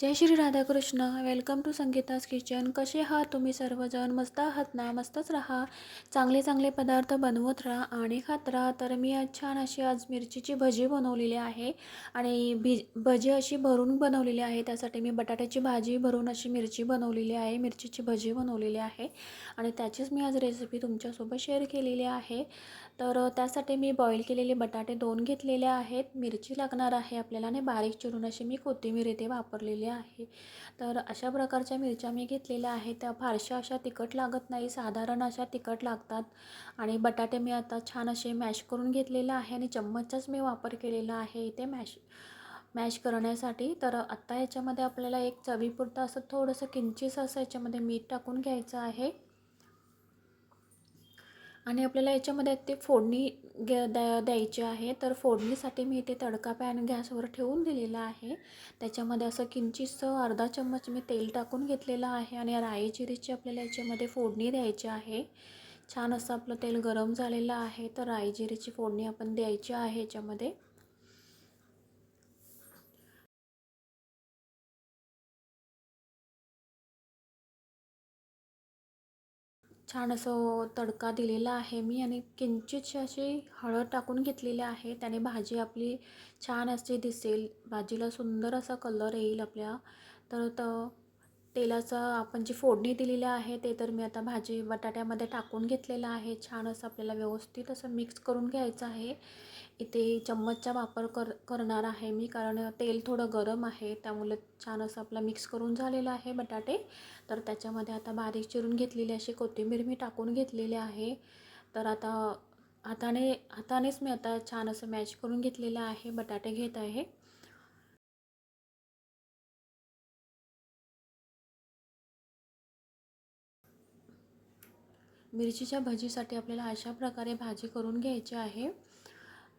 Jai Shri Radhakrishna. Welcome to Sangeeta's kitchen कसे आहात तुम्ही सर्वजण? मस्त आहात ना? मस्तच राहा. चांगले चांगले पदार्थ बनवत राहा आणि खात राहा. तर मी आज छान अशी आज मिरचीची भजी बनवलेली आहे आणि भिज भजी अशी भरून बनवलेली आहे. त्यासाठी मी बटाट्याची भाजी भरून अशी मिरची बनवलेली आहे. मिरचीची भजी बनवलेली आहे आणि त्याचीच मी आज रेसिपी तुमच्यासोबत शेअर केलेली आहे. तर त्यासाठी मी बॉईल केलेले बटाटे दोन घेतलेले आहेत. मिरची लागणार आहे आपल्याला आणि बारीक चिरून अशी मी कोथिंबीर इथे वापरलेली आहे. तर अशा प्रकारच्या मिरच्या मी घेतलेल्या आहेत. त्या फारशा अशा तिखट लागत नाही. साधारण अशा तिखट लागतात. आणि बटाटे मी आता छान असे मॅश करून घेतलेले आहे आणि चम्मचचाच मी वापर केलेला आहे इथे मॅश मॅश करण्यासाठी. तर आत्ता याच्यामध्ये आपल्याला एक चवीपुरतं असं थोडंसं किंचिस असं याच्यामध्ये मीठ टाकून घ्यायचं आहे. आणि आपल्याला याच्यामध्ये ते फोडणी घ्या द्या द्यायची आहे. तर फोडणीसाठी मी इथे तडका पॅन गॅसवर ठेवून दिलेला आहे. त्याच्यामध्ये असं किंचितसं अर्धा चम्मच मी तेल टाकून घेतलेलं आहे आणि राई जिरीची आपल्याला याच्यामध्ये फोडणी द्यायची आहे. छान असं आपलं तेल गरम झालेलं आहे. तर राई जिरीची फोडणी आपण द्यायची आहे याच्यामध्ये. छान असं तडका दिलेला आहे मी आणि किंचितशी अशी हळद टाकून घेतलेली आहे. त्याने भाजी आपली छान अशी दिसेल. भाजीला सुंदर असा कलर येईल आपल्या. तर तेलाचं आपण जी फोडणी दिलेली आहे ते तर मी आता भाजी बटाट्यामध्ये टाकून घेतलेलं आहे. छान असं आपल्याला व्यवस्थित असं मिक्स करून घ्यायचं आहे. इथे चम्मचचा वापर कर करणार आहे मी कारण तेल थोडं गरम आहे त्यामुळे छान असं आपलं मिक्स करून झालेलं आहे बटाटे. तर त्याच्यामध्ये आता बारीक चिरून घेतलेली अशी कोथिंबीर मी टाकून घेतलेली आहे. तर आता हाताने हातानेच मी आता छान असं मॅच करून घेतलेलं आहे बटाटे घेत आहे. मिरचीच्या भजीसाठी आपल्याला अशा प्रकारे भाजी करून घ्यायची आहे.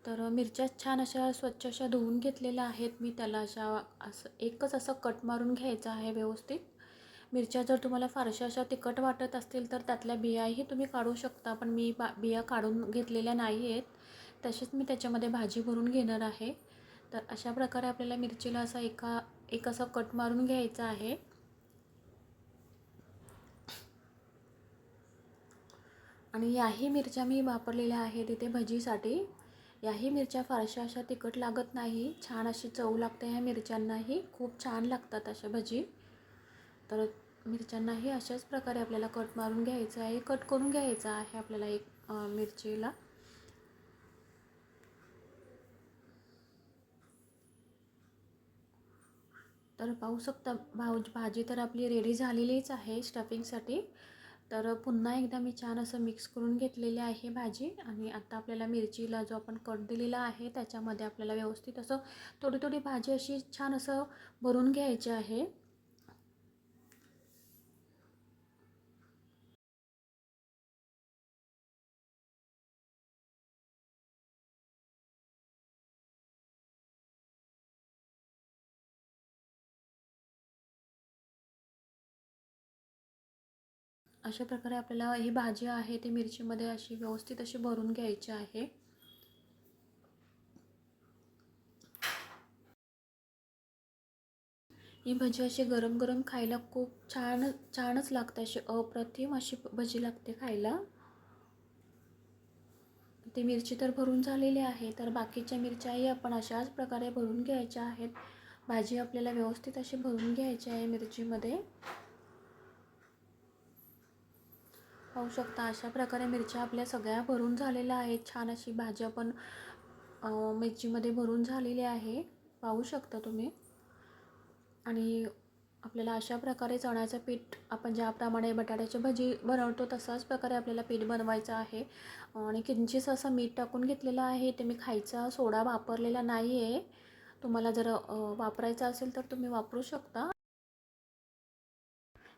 तर मिरच्या छान अशा स्वच्छ अशा धुवून घेतलेल्या आहेत. मी त्याला अशा असं एकच असं कट मारून घ्यायचं आहे व्यवस्थित. मिरच्या जर तुम्हाला फारशा अशा तिखट वाटत असतील तर त्यातल्या बियाही तुम्ही काढू शकता पण मी बा बिया काढून घेतलेल्या नाही आहेत. तसेच मी त्याच्यामध्ये भाजी भरून घेणार आहे. तर अशा प्रकारे आपल्याला मिरचीला असा एका एक असा कट मारून घ्यायचा आहे. आणि याही मिरच्या मी वापरलेल्या आहेत इथे भजीसाठी. याही मिरच्या फारशा अशा तिखट लागत नाही. छान अशी चव लागते ह्या मिरच्यांनाही. खूप छान लागतात अशा भजी. तर मिरच्यांनाही अशाच प्रकारे आपल्याला कट मारून घ्यायचं आहे. कट करून घ्यायचं आहे आपल्याला एक मिरचीला. तर पाहू शकता भाऊ भाजी तर आपली रेडी झालेलीच आहे स्टफिंगसाठी तर पुन्हा एकदा मी छान असं मिक्स करून घेतलेली आहे भाजी आणि आता आपल्याला मिरचीला जो आपण कट दिलेला आहे त्याच्यामध्ये आपल्याला व्यवस्थित असं थोडी थोडी भाजी अशी छान असं भरून घ्यायची आहे. अशा प्रकारे आपल्याला ही भाजी आहे ती मिरचीमध्ये अशी व्यवस्थित अशी भरून घ्यायची आहे. ही भजी अशी गरम गरम खायला खूप छान छानच लागते अशी अप्रतिम अशी भजी लागते खायला. ती मिरची तर भरून झालेली आहे तर बाकीच्या मिरच्याही आपण अशाच प्रकारे भरून घ्यायच्या आहेत. भाजी आपल्याला व्यवस्थित अशी भरून घ्यायची आहे मिरचीमध्ये. पाहू शकता अशा प्रकारे मिरच्या आपल्या सगळ्या भरून झालेल्या आहेत. छान अशी भाजी आपण मिरचीमध्ये भरून झालेली आहे. पाहू शकता तुम्ही. आणि आपल्याला अशा प्रकारे चण्याचं पीठ आपण ज्याप्रमाणे बटाट्याची भजी बनवतो तसाच प्रकारे आपल्याला पीठ बनवायचं आहे. आणि किंचित असं मीठ टाकून घेतलेलं आहे. ते मी खायचा सोडा वापरलेला नाही आहे तुम्हाला जर वापरायचा असेल तर तुम्ही वापरू शकता.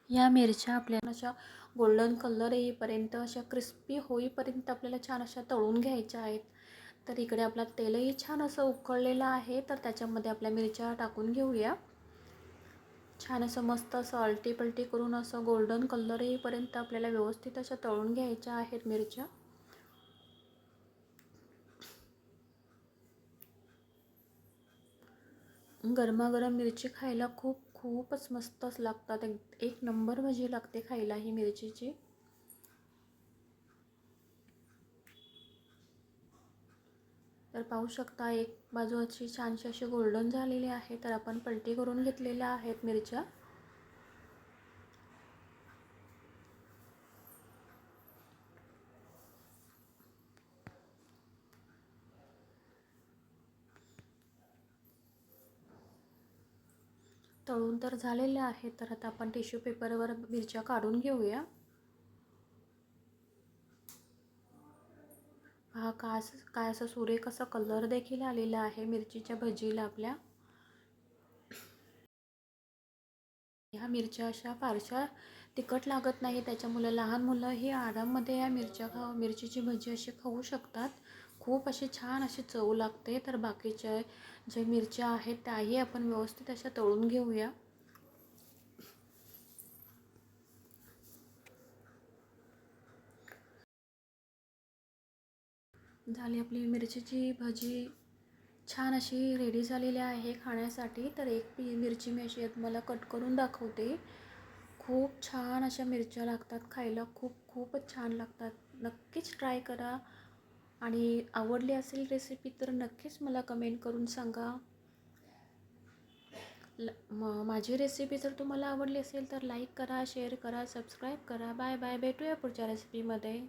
या मिरच्या आपल्याला अशा गोल्डन कलर येईपर्यंत अशा क्रिस्पी होईपर्यंत आपल्याला छान अशा तळून घ्यायच्या आहेत. तर इकडे आपला तेलही छान असं उकळलेलं आहे तर त्याच्यामध्ये आपल्या मिरच्या टाकून घेऊया. छान असं मस्त असं अलटी पलटी करून असं गोल्डन कलर येईपर्यंत आपल्याला व्यवस्थित अशा तळून घ्यायच्या आहेत मिरच्या. गरमागरम मिरची खायला खूप खूपच मस्तच लागतात. एक एक नंबर भजी लागते खायला ही मिरचीची. तर पाहू शकता एक बाजू अशी छानशी अशी गोल्डन झालेली आहे. तर आपण पलटी करून घेतलेल्या आहेत मिरच्या. तळून तर झालेल्या आहेत तर आता आपण टिश्यू पेपरवर मिरच्या काढून घेऊया. हा काय असं काय असं सुरेख असा कलर देखील आलेला आहे मिरचीच्या भजीला आपल्या. ह्या मिरच्या अशा फारशा तिखट लागत नाही त्याच्यामुळे लहान मुलंही आराममध्ये या मिरच्या खा मिरचीची भजी अशी खाऊ शकतात. खूप अशी छान अशी चव लागते. तर बाकीच्या जे मिरच्या आहेत त्याही आपण व्यवस्थित अशा तळून घेऊया. झाली आपली मिरचीची भजी. छान अशी रेडी झालेली आहे खाण्यासाठी. तर एक पी मिरची मी अशी मला कट करून दाखवते. खूप छान अशा मिरच्या लागतात खायला. खूप खूपच छान लागतात. नक्कीच ट्राय करा. आणि आवडली असेल रेसिपी तर नक्कीच मला कमेंट करून सांगा. ल म माझी रेसिपी जर तुम्हाला आवडली असेल तर लाईक करा शेअर करा सबस्क्राईब करा. बाय बाय भेटूया पुढच्या रेसिपीमध्ये